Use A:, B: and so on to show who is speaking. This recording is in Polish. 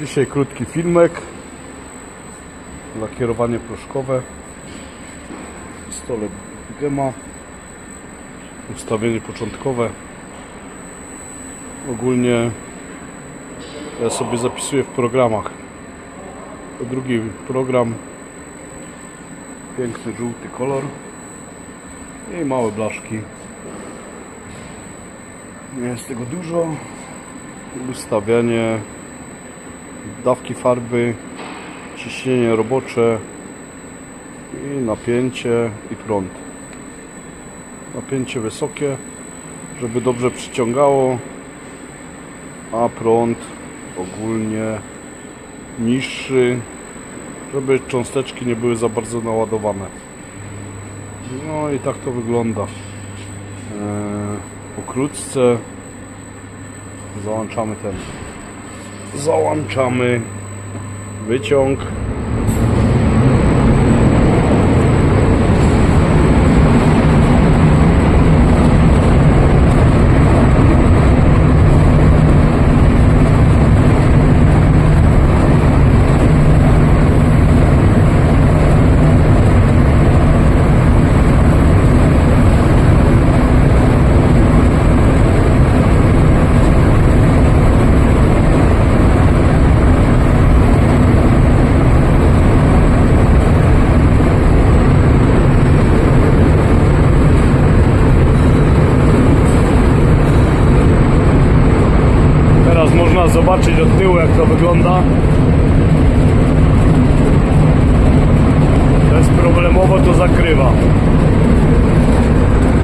A: Dzisiaj krótki filmek. Lakierowanie proszkowe. Pistolet Gema. Ustawienie początkowe. Ogólnie ja sobie zapisuję w programach. Drugi program. Piękny żółty kolor. I małe blaszki. Nie jest tego dużo. Ustawianie dawki farby, ciśnienie robocze i napięcie i prąd. Napięcie wysokie, żeby dobrze przyciągało, a prąd ogólnie niższy, żeby cząsteczki nie były za bardzo naładowane. No i tak to wygląda. Eee, pokrótce załączamy ten załączamy wyciąg zobaczyć od tyłu jak to wygląda. Bezproblemowo to zakrywa.